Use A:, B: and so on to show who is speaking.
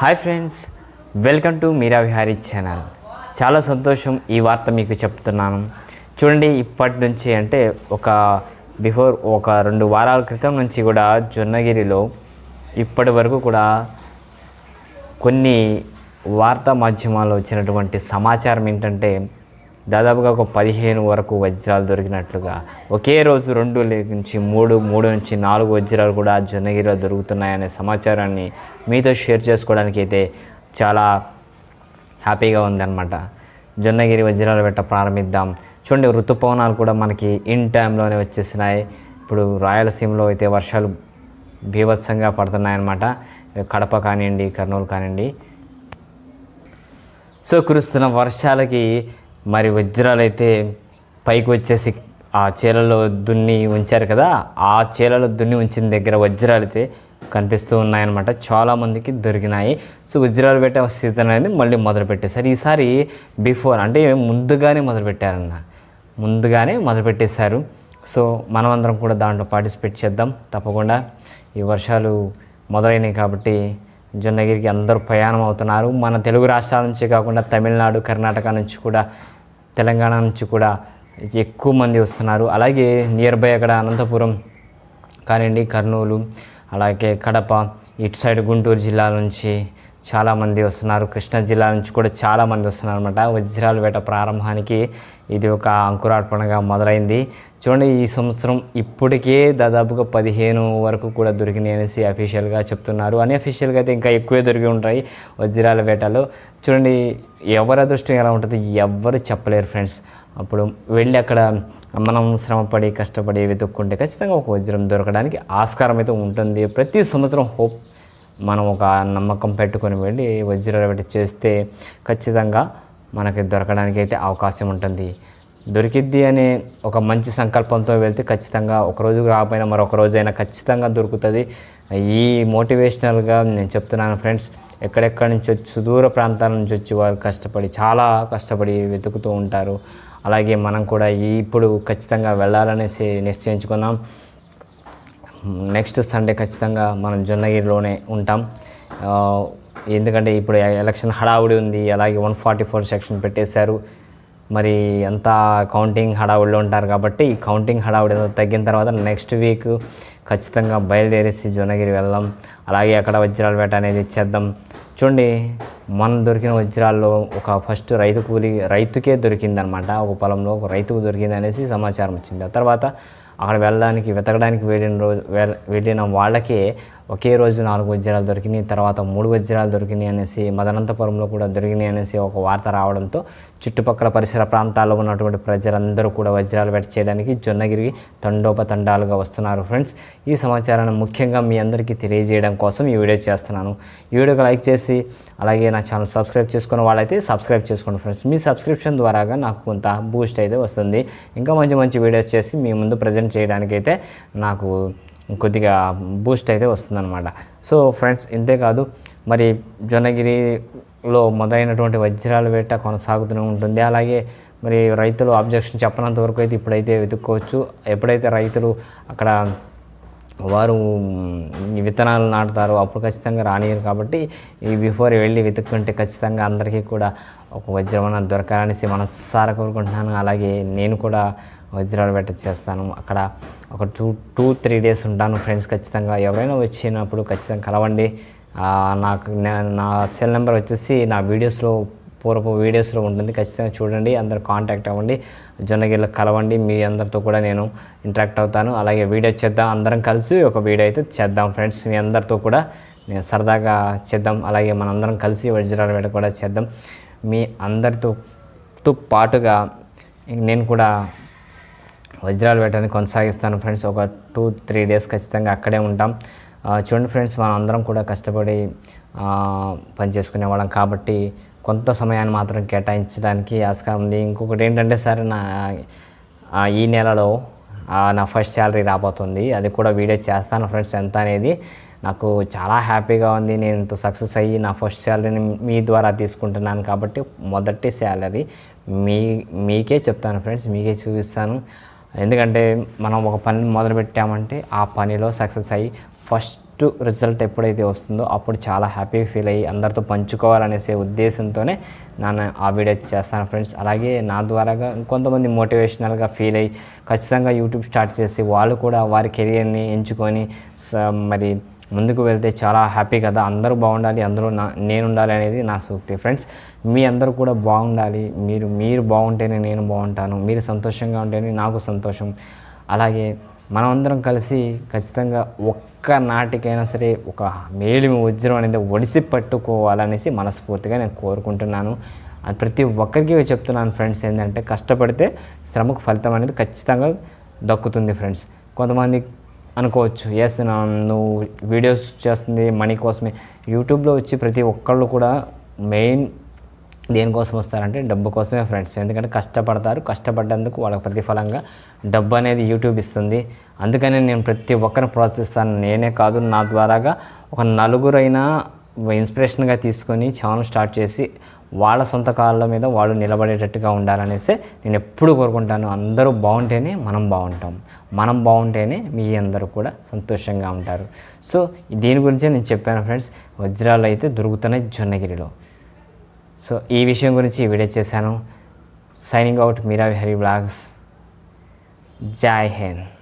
A: Hi friends welcome to Meera Vihari channel. చాలా సంతోషం ఈ వార్త మీకు చెప్తున్నాను. చూడండి ఇప్పటి నుంచి అంటే ఒక బిఫోర్ ఒక రెండు వారాల క్రితం నుంచి కూడా జొన్నగిరిలో ఇప్పటి వరకు కూడా కొన్ని వార్తా మాధ్యమాల్లో వచ్చినటువంటి సమాచారం ఏంటంటే దాదాపుగా ఒక పదిహేను వరకు వజ్రాలు దొరికినట్లుగా ఒకే రోజు రెండు లే- నుంచి మూడు మూడు నుంచి నాలుగు వజ్రాలు కూడా జొన్నగిరిలో దొరుకుతున్నాయనే సమాచారాన్ని మీతో షేర్ చేసుకోవడానికి అయితే చాలా హ్యాపీగా ఉందన్నమాట. జొన్నగిరి వజ్రాలు పెట్ట ప్రారంభిద్దాం. చూడండి ఋతుపవనాలు కూడా మనకి ఇన్ టైంలోనే వచ్చేసినాయి. ఇప్పుడు రాయలసీమలో అయితే వర్షాలు బీభత్సంగా పడుతున్నాయన్నమాట. కడప కానివ్వండి కర్నూలు కానివ్వండి. సో కురుస్తున్న వర్షాలకి మరి వజ్రాలైతే పైకి వచ్చేసి ఆ చీలలో దున్ని ఉంచారు కదా ఆ చీలలో దున్ని ఉంచిన దగ్గర వజ్రాలైతే కనిపిస్తూ ఉన్నాయన్నమాట. చాలామందికి దొరికినాయి. సో వజ్రాలు పెట్టే సీజన్ అనేది మళ్ళీ మొదలు పెట్టేశారు ఈసారి బిఫోర్ అంటే ముందుగానే మొదలుపెట్టారన్న. ముందుగానే మొదలుపెట్టేశారు. సో మనమందరం కూడా దాంట్లో పార్టిసిపేట్ చేద్దాం. తప్పకుండా ఈ వర్షాలు మొదలైనవి కాబట్టి జొన్నగిరికి అందరూ ప్రయాణం అవుతున్నారు. మన తెలుగు రాష్ట్రాల నుంచి కాకుండా తమిళనాడు కర్ణాటక నుంచి కూడా తెలంగాణ నుంచి కూడా ఎక్కువ మంది వస్తున్నారు. అలాగే నియర్ బై అక్కడ అనంతపురం కానివ్వండి కర్నూలు అలాగే కడప ఇటు సైడ్ గుంటూరు జిల్లా నుంచి చాలామంది వస్తున్నారు. కృష్ణా జిల్లా నుంచి కూడా చాలామంది వస్తున్నారు అనమాట వజ్రాల వేట ప్రారంభానికి ఇది ఒక అంకురార్పణగా మొదలైంది. చూడండి ఈ సంవత్సరం ఇప్పటికే దాదాపుగా పదిహేను వరకు కూడా దొరికినాయి అనేసి అఫీషియల్గా చెప్తున్నారు. అని అఫీషియల్గా అయితే ఇంకా ఎక్కువే దొరికి ఉంటాయి వజ్రాల వేటలో. చూడండి ఎవరి అదృష్టం ఎలా ఉంటుంది ఎవ్వరు చెప్పలేరు ఫ్రెండ్స్. అప్పుడు వెళ్ళి అక్కడ మనం శ్రమపడి కష్టపడి వెతుక్కుంటే ఖచ్చితంగా ఒక వజ్రం దొరకడానికి ఆస్కారం అయితే ఉంటుంది. ప్రతి సంవత్సరం హోప్ మనం ఒక నమ్మకం పెట్టుకొని వెళ్ళి వజ్రాల వేట చేస్తే ఖచ్చితంగా మనకి దొరకడానికి అయితే అవకాశం ఉంటుంది. దొరికిద్ది అనే ఒక మంచి సంకల్పంతో వెళ్తే ఖచ్చితంగా ఒక రాకపోయినా మరొక రోజైనా ఖచ్చితంగా దొరుకుతుంది. ఈ మోటివేషనల్గా నేను చెప్తున్నాను ఫ్రెండ్స్ ఎక్కడెక్కడి నుంచి వచ్చి సుదూర ప్రాంతాల నుంచి వచ్చి వారు కష్టపడి చాలా కష్టపడి వెతుకుతూ ఉంటారు. అలాగే మనం కూడా ఇప్పుడు ఖచ్చితంగా వెళ్ళాలనేసి నిశ్చయించుకున్నాం నెక్స్ట్ సండే ఖచ్చితంగా మనం జొన్నగిరిలోనే ఉంటాం. ఎందుకంటే ఇప్పుడు ఎలక్షన్ హడావుడి ఉంది అలాగే వన్ ఫార్టీ ఫోర్ సెక్షన్ పెట్టేశారు. మరి అంతా కౌంటింగ్ హడావుడిలో ఉంటారు కాబట్టి ఈ కౌంటింగ్ హడావుడి తగ్గిన తర్వాత నెక్స్ట్ వీక్ ఖచ్చితంగా బయలుదేరేసి జోనగిరి వెళ్దాం అలాగే అక్కడ వజ్రాల వేట అనేది చేద్దాం. చూడండి మనం దొరికిన వజ్రాల్లో ఒక ఫస్ట్ రైతు కూలి రైతుకే దొరికిందనమాట. ఒక పొలంలో ఒక రైతుకు దొరికింది అనేసి సమాచారం వచ్చింది. ఆ తర్వాత అక్కడ వెళ్ళడానికి వెతకడానికి వెళ్ళిన రోజు వెళ్ళిన వాళ్ళకే ఒకే రోజు నాలుగు వజ్రాలు దొరికినాయి తర్వాత మూడు వజ్రాలు దొరికినాయి అనేసి మదనంతపురంలో కూడా దొరికినాయి అనేసి ఒక వార్త రావడంతో చుట్టుపక్కల పరిసర ప్రాంతాల్లో ఉన్నటువంటి ప్రజలందరూ కూడా వజ్రాలు వేట చేయడానికి జొన్నగిరి తండోపతండాలుగా వస్తున్నారు. ఫ్రెండ్స్ ఈ సమాచారాన్ని ముఖ్యంగా మీ అందరికీ తెలియజేయడం కోసం ఈ వీడియో చేస్తున్నాను. ఈ వీడియోకి లైక్ చేసి అలాగే నా ఛానల్ సబ్స్క్రైబ్ చేసుకున్న వాళ్ళైతే సబ్స్క్రైబ్ చేసుకోండి. ఫ్రెండ్స్ మీ సబ్స్క్రిప్షన్ ద్వారాగా నాకు కొంత బూస్ట్ అయితే వస్తుంది. ఇంకా మంచి మంచి వీడియోస్ చేసి మీ ముందు ప్రజెంట్ చేయడానికైతే నాకు కొద్దిగా బూస్ట్ అయితే వస్తుందన్నమాట. సో ఫ్రెండ్స్ ఇంతేకాదు మరి జొన్నగిరిలో మొదలైనటువంటి వజ్రాల వేట కొనసాగుతూనే ఉంటుంది. అలాగే మరి రైతులు అబ్జెక్షన్ చెప్పనంత వరకు అయితే ఇప్పుడైతే వెతుక్కోవచ్చు. ఎప్పుడైతే రైతులు అక్కడ వారు విత్తనాలు నాటుతారు అప్పుడు ఖచ్చితంగా రానియరు కాబట్టి ఈ బిఫోర్ వెళ్ళి వెతుక్కుంటే ఖచ్చితంగా అందరికీ కూడా ఒక వజ్రమన్న దొరకాలనేసి మనస్సారా కోరుకుంటున్నాను. అలాగే నేను కూడా వజ్రాలు పెట్ట చేస్తాను. అక్కడ ఒక టూ టూ త్రీ డేస్ ఉంటాను ఫ్రెండ్స్ ఖచ్చితంగా. ఎవరైనా వచ్చినప్పుడు ఖచ్చితంగా కలవండి. నాకు నా- నా సెల్ నెంబర్ వచ్చేసి నా వీడియోస్లో పూర్వపు వీడియోస్లో ఉంటుంది. ఖచ్చితంగా చూడండి అందరు కాంటాక్ట్ అవ్వండి. జొన్నగిరిలో కలవండి. మీ అందరితో కూడా నేను ఇంటరాక్ట్ అవుతాను. అలాగే వీడియో చేద్దాం. అందరం కలిసి ఒక వీడియో అయితే చేద్దాం ఫ్రెండ్స్. మీ అందరితో కూడా నేను సరదాగా చేద్దాం. అలాగే మనందరం కలిసి వజ్రాల వేట కూడా చేద్దాం. మీ అందరితో తో పాటుగా నేను కూడా వజ్రాలు వేటని కొనసాగిస్తాను ఫ్రెండ్స్. ఒక టూ త్రీ డేస్ ఖచ్చితంగా అక్కడే ఉంటాం. చూడండి ఫ్రెండ్స్ మనం అందరం కూడా కష్టపడి పనిచేసుకునేవాళ్ళం పని చేసుకునే వాళ్ళం. కాబట్టి కొంత సమయాన్ని మాత్రం కేటాయించడానికి ఆస్కారం ఉంది. ఇంకొకటి ఏంటంటే సార్ నా ఈ నెలలో నా ఫస్ట్ శాలరీ రాబోతుంది. అది కూడా వీడియో చేస్తాను ఫ్రెండ్స్. ఎంత అనేది నాకు చాలా హ్యాపీగా ఉంది. నేను ఇంత సక్సెస్ అయ్యి నా ఫస్ట్ శాలరీని మీ ద్వారా తీసుకుంటున్నాను కాబట్టి మొదటి శాలరీ మీ మీకే చెప్తాను ఫ్రెండ్స్. మీకే చూపిస్తాను. ఎందుకంటే మనం ఒక పని మొదలు పెట్టామంటే ఆ పనిలో సక్సెస్ అయ్యి ఫస్ట్ రిజల్ట్ ఎప్పుడైతే వస్తుందో అప్పుడు చాలా హ్యాపీ ఫీల్ అయ్యి అందరితో పంచుకోవాలనేసే ఉద్దేశంతోనే నేను ఆ వీడియో చేస్తాను ఫ్రెండ్స్. అలాగే నా ద్వారాగా కొంతమంది మోటివేషనల్గా ఫీల్ అయ్యి ఖచ్చితంగా యూట్యూబ్ స్టార్ట్ చేసి వాళ్ళు కూడా వారి కెరియర్ని ఎంచుకొని స- మరి ముందుకు వెళ్తే చాలా హ్యాపీ కదా. అందరూ బాగుండాలి అందరూ నా నేను ఉండాలి అనేది నా సూక్తి. ఫ్రెండ్స్ మీ అందరూ కూడా బాగుండాలి. మీరు మీరు బాగుంటేనే నేను బాగుంటాను. మీరు సంతోషంగా ఉంటేనే నాకు సంతోషం. అలాగే మనమందరం కలిసి ఖచ్చితంగా ఒక్క నాటికైనా సరే ఒక మేలిమి వజ్రం అనేది ఒడిసి పట్టుకోవాలనేసి మనస్ఫూర్తిగా నేను కోరుకుంటున్నాను. అది ప్రతి ఒక్కరికి చెప్తున్నాను ఫ్రెండ్స్ ఏంటంటే కష్టపడితే శ్రమకు ఫలితం అనేది ఖచ్చితంగా దక్కుతుంది ఫ్రెండ్స్. కొంతమంది అనుకోవచ్చు. ఎస్ నువ్వు వీడియోస్ చేస్తుంది మనీ కోసమే. యూట్యూబ్లో వచ్చి ప్రతి ఒక్కళ్ళు కూడా మెయిన్ దేనికోసం వస్తారంటే డబ్బు కోసమే ఫ్రెండ్స్ ఎందుకంటే కష్టపడతారు. కష్టపడ్డందుకు వాళ్ళకి ప్రతిఫలంగా డబ్బు అనేది యూట్యూబ్ ఇస్తుంది. అందుకనే నేను ప్రతి ఒక్కరిని ప్రోత్సహిస్తాను. నేనే కాదు నా ద్వారాగా ఒక నలుగురైనా ఇన్స్పిరేషన్గా తీసుకొని ఛానల్ స్టార్ట్ చేసి వాళ్ళ సొంత కాళ్ళ మీద వాళ్ళు నిలబడేటట్టుగా ఉండాలనేసి నేను ఎప్పుడు కోరుకుంటాను. అందరూ బాగుంటేనే మనం బాగుంటాం. మనం బాగుంటేనే మీ అందరూ కూడా సంతోషంగా ఉంటారు. సో దీని గురించే నేను చెప్పాను ఫ్రెండ్స్ వజ్రాలు అయితే దొరుకుతున్నాయి జొన్నగిరిలో. సో ఈ విషయం గురించి వీడియో చేశాను. Signing out Meera Vihari vlogs. Jai Hind.